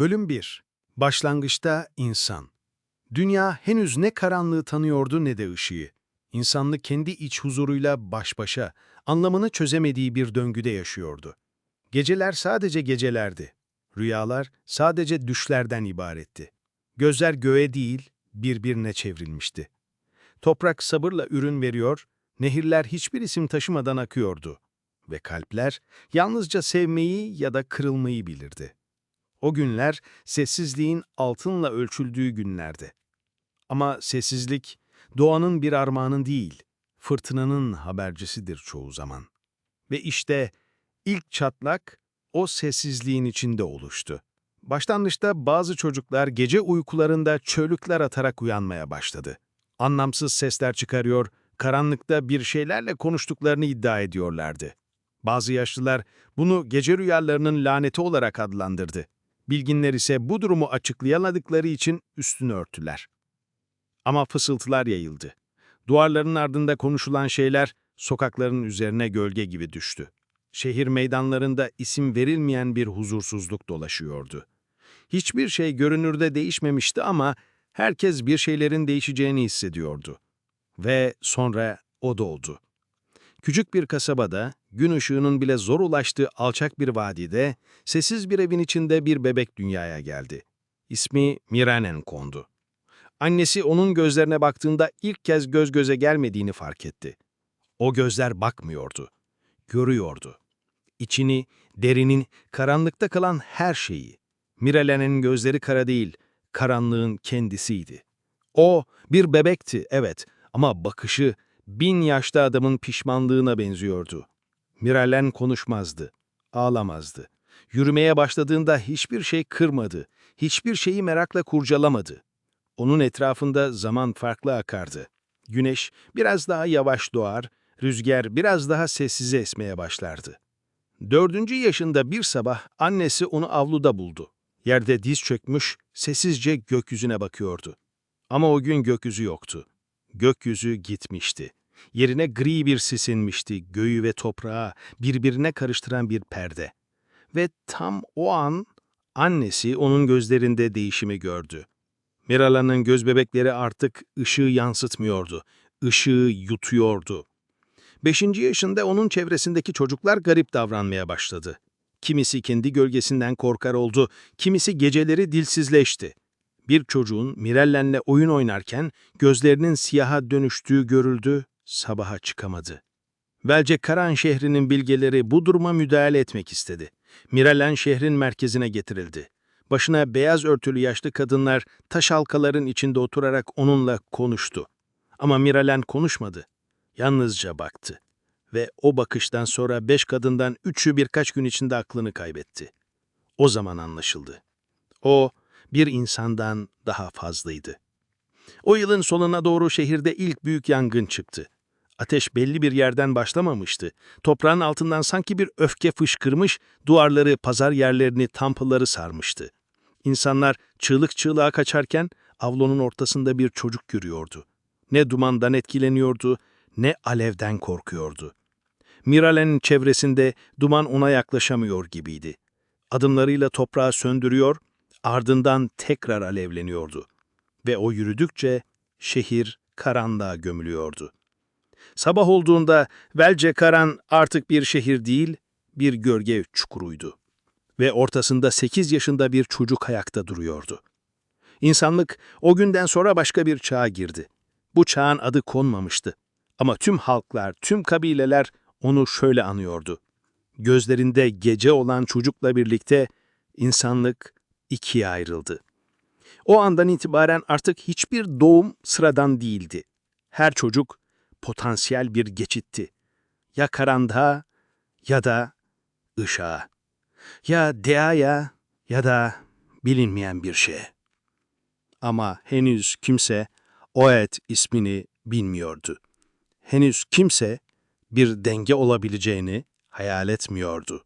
Bölüm 1 Başlangıçta insan Dünya henüz ne karanlığı tanıyordu ne de ışığı. İnsanlık kendi iç huzuruyla baş başa, anlamını çözemediği bir döngüde yaşıyordu. Geceler sadece gecelerdi. Rüyalar sadece düşlerden ibaretti. Gözler göğe değil, birbirine çevrilmişti. Toprak sabırla ürün veriyor, nehirler hiçbir isim taşımadan akıyordu. Ve kalpler yalnızca sevmeyi ya da kırılmayı bilirdi. O günler sessizliğin altınla ölçüldüğü günlerdi. Ama sessizlik doğanın bir armağanı değil, fırtınanın habercisidir çoğu zaman. Ve işte ilk çatlak o sessizliğin içinde oluştu. Başlangıçta bazı çocuklar gece uykularında çığlıklar atarak uyanmaya başladı. Anlamsız sesler çıkarıyor, karanlıkta bir şeylerle konuştuklarını iddia ediyorlardı. Bazı yaşlılar bunu gece rüyalarının laneti olarak adlandırdı. Bilginler ise bu durumu açıklayamadıkları için üstünü örtüler. Ama fısıltılar yayıldı. Duvarların ardında konuşulan şeyler sokakların üzerine gölge gibi düştü. Şehir meydanlarında isim verilmeyen bir huzursuzluk dolaşıyordu. Hiçbir şey görünürde değişmemişti ama herkes bir şeylerin değişeceğini hissediyordu. Ve sonra o da oldu. Küçük bir kasabada, gün ışığının bile zor ulaştığı alçak bir vadide, sessiz bir evin içinde bir bebek dünyaya geldi. İsmi Miranen kondu. Annesi onun gözlerine baktığında ilk kez göz göze gelmediğini fark etti. O gözler bakmıyordu, görüyordu. İçini, derinin, karanlıkta kalan her şeyi. Miralene'nin gözleri kara değil, karanlığın kendisiydi. O bir bebekti, evet ama bakışı bin yaşlı adamın pişmanlığına benziyordu. Miralen konuşmazdı, ağlamazdı. Yürümeye başladığında hiçbir şey kırmadı, hiçbir şeyi merakla kurcalamadı. Onun etrafında zaman farklı akardı. Güneş biraz daha yavaş doğar, rüzgar biraz daha sessize esmeye başlardı. Dördüncü yaşında bir sabah annesi onu avluda buldu. Yerde diz çökmüş, sessizce gökyüzüne bakıyordu. Ama o gün gökyüzü yoktu. Gökyüzü gitmişti. Yerine gri bir sis inmişti, göğü ve toprağı birbirine karıştıran bir perde. Ve tam o an annesi onun gözlerinde değişimi gördü. Mirala'nın göz bebekleri artık ışığı yansıtmıyordu, ışığı yutuyordu. Beşinci yaşında onun çevresindeki çocuklar garip davranmaya başladı. Kimisi kendi gölgesinden korkar oldu, kimisi geceleri dilsizleşti. Bir çocuğun Mirellen'le oyun oynarken gözlerinin siyaha dönüştüğü görüldü, sabaha çıkamadı. Belce Karan şehrinin bilgeleri bu duruma müdahale etmek istedi. Mirellen şehrin merkezine getirildi. Başına beyaz örtülü yaşlı kadınlar taş halkaların içinde oturarak onunla konuştu. Ama Miralen konuşmadı. Yalnızca baktı. Ve o bakıştan sonra beş kadından üçü birkaç gün içinde aklını kaybetti. O zaman anlaşıldı. O, bir insandan daha fazlaydı. O yılın sonuna doğru şehirde ilk büyük yangın çıktı. Ateş belli bir yerden başlamamıştı. Toprağın altından sanki bir öfke fışkırmış, duvarları, pazar yerlerini, tampıları sarmıştı. İnsanlar çığlık çığlığa kaçarken avlunun ortasında bir çocuk görüyordu. Ne dumandan etkileniyordu, ne alevden korkuyordu. Mirale'nin çevresinde duman ona yaklaşamıyor gibiydi. Adımlarıyla toprağı söndürüyor, ardından tekrar alevleniyordu. Ve o yürüdükçe şehir karanlığa gömülüyordu. Sabah olduğunda Velce Karan artık bir şehir değil, bir gölge çukuruydu. Ve ortasında 8 yaşında bir çocuk ayakta duruyordu. İnsanlık o günden sonra başka bir çağa girdi. Bu çağın adı konmamıştı. Ama tüm halklar, tüm kabileler onu şöyle anıyordu. Gözlerinde gece olan çocukla birlikte insanlık ikiye ayrıldı. O andan itibaren artık hiçbir doğum sıradan değildi. Her çocuk potansiyel bir geçitti. Ya karanlığa ya da ışığa. Ya deaya ya da bilinmeyen bir şey. Ama henüz kimse Oet ismini bilmiyordu. Henüz kimse bir denge olabileceğini hayal etmiyordu.